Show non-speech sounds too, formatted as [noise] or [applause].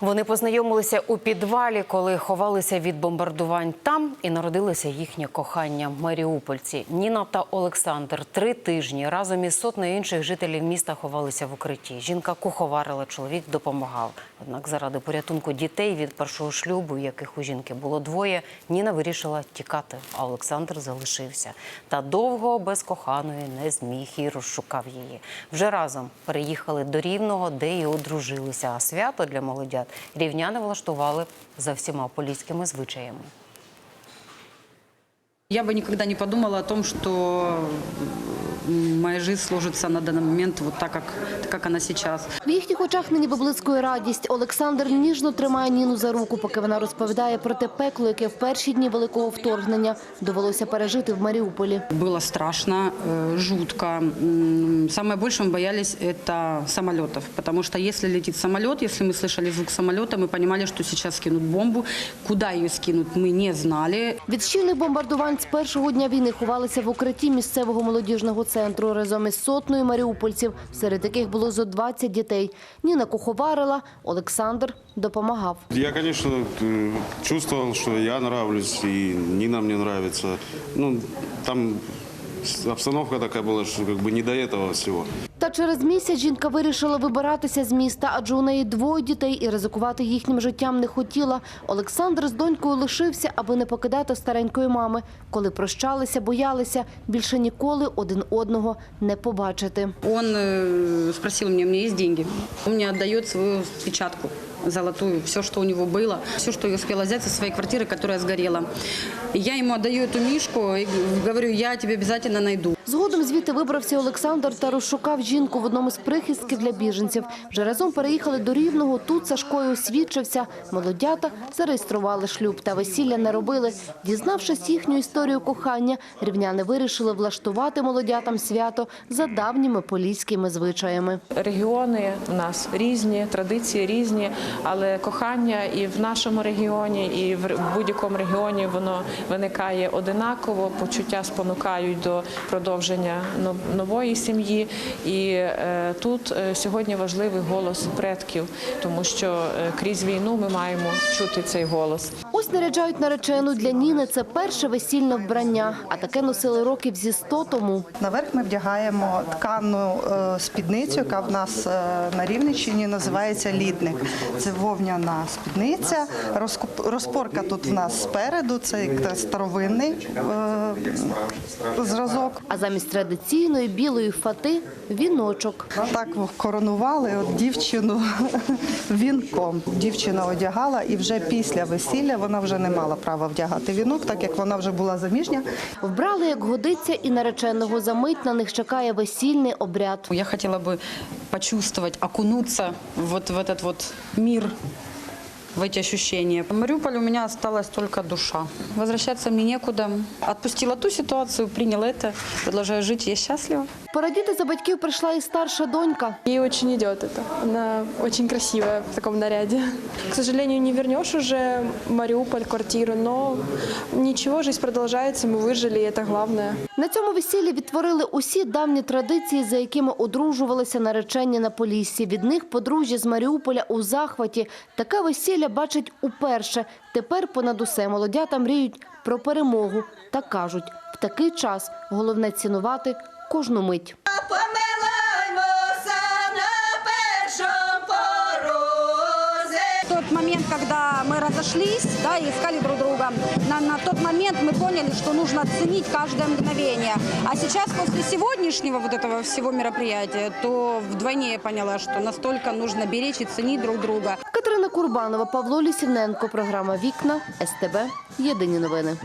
Вони познайомилися у підвалі, коли ховалися від бомбардувань. Там і народилося їхнє кохання. Маріупольці Ніна та Олександр три тижні разом із сотнею інших жителів міста ховалися в укритті. Жінка куховарила, чоловік допомагав. Однак заради порятунку дітей від першого шлюбу, яких у жінки було двоє, Ніна вирішила тікати, а Олександр залишився. Та довго без коханої не зміг і розшукав її. Вже разом переїхали до Рівного, де і одружилися. А свято для молодят рівняни влаштували за всіма поліськими звичаями. Я бы никогда не подумала о том, что м, моя жизнь сложится на данный момент вот так, как, так, как она сейчас. В їхніх очах нині виблискує радість. Олександр ніжно тримає Ніну за руку, поки вона розповідає про те пекло, яке в перші дні великого вторгнення довелося пережити в Маріуполі. Было страшно, э, жутко. М, Самое больше мы боялись это самолетов, потому что если летит самолет, если мы слышали звук самолета, мы понимали, что сейчас скинут бомбу. Куда ее скинут, мы не знали. Від щільних бомбардувань з першого дня війни ховалися в укритті місцевого молодіжного центру разом із сотнею маріупольців, серед яких було зо 20 дітей. Ніна куховарила, Олександр допомагав. Я, звісно, чувствував, що я нравлюсь, і Ніна мені подобається. Ну, там обстановка такая была, что как бы не до этого всего. Та через місяць жінка вирішила вибиратися з міста, адже у неї двоє дітей і ризикувати їхнім життям не хотіла. Олександр з донькою лишився, аби не покидати старенької мами. Коли прощалися, боялися більше ніколи один одного не побачити. Он э, спросил меня, у меня есть деньги. Он мне отдает свою печатку золотую, все, что у него было, все, что я успела взять со своей квартиры, которая сгорела. И Я ему отдаю эту мишку и говорю, я тебе обязательно найду. Згодом звідти вибрався Олександр та розшукав жінку в одному з прихистків для біженців. Вже разом переїхали до Рівного. Тут Сашкою освідчився. Молодята зареєстрували шлюб та весілля не робили. Дізнавшись їхню історію кохання, рівняни вирішили влаштувати молодятам свято за давніми поліськими звичаями. Регіони в нас різні, традиції різні, але кохання і в нашому регіоні, і в будь-якому регіоні воно виникає одинаково. Почуття спонукають до продовження нов- нової сім'ї. І е, тут е, сьогодні важливий голос предків, тому що е, крізь війну ми маємо чути цей голос. Ось наряджають наречену для Ніни. Це перше весільне вбрання, а таке носили років зі сто тому. Наверх ми вдягаємо ткану е, спідницю, яка в нас на Рівненщині називається лідник. Це вовняна спідниця. Розпорка тут в нас спереду, це як старовинний зразок. А замість традиційної білої фати віночок. Так коронували от дівчину [laughs] вінком. Дівчина одягала, і вже після весілля вона вже не мала права вдягати вінок, так як вона вже була заміжня. Вбрали, як годиться, і нареченого за мить на них чекає весільний обряд. Я хотела бы почувствовать, окунуться вот в этот вот мир, в эти ощущения. В Мариуполе у меня осталась только душа. Возвращаться мне некуда. Отпустила ту ситуацию, приняла это, продолжаю жить, я счастлива. Порадіти за батьків прийшла і старша донька. Ей очень идет это. Она очень красивая в таком наряде. К сожалению, не вернешь уже Мариуполь, квартиру, но ничего, жизнь продолжается, мы выжили, и это главное. На цьому весіллі відтворили усі давні традиції, за якими одружувалися наречені на Поліссі. Від них подружжя з Маріуполя у захваті. Таке весілля бачать уперше. Тепер понад усе молодята мріють про перемогу та кажуть, в такий час головне цінувати кожну мить. Помилуймося на першому порозі. В тот момент, когда мы разошлись да, и искали друг друга, на, на тот момент мы поняли, что нужно ценить каждое мгновение. А сейчас, после сегодняшнего вот этого всего мероприятия, то вдвойне я поняла, что настолько нужно беречь и ценить друг друга. Катерина Курбанова, Павло Лісівненко. Програма «Вікна», СТБ. Єдині новини.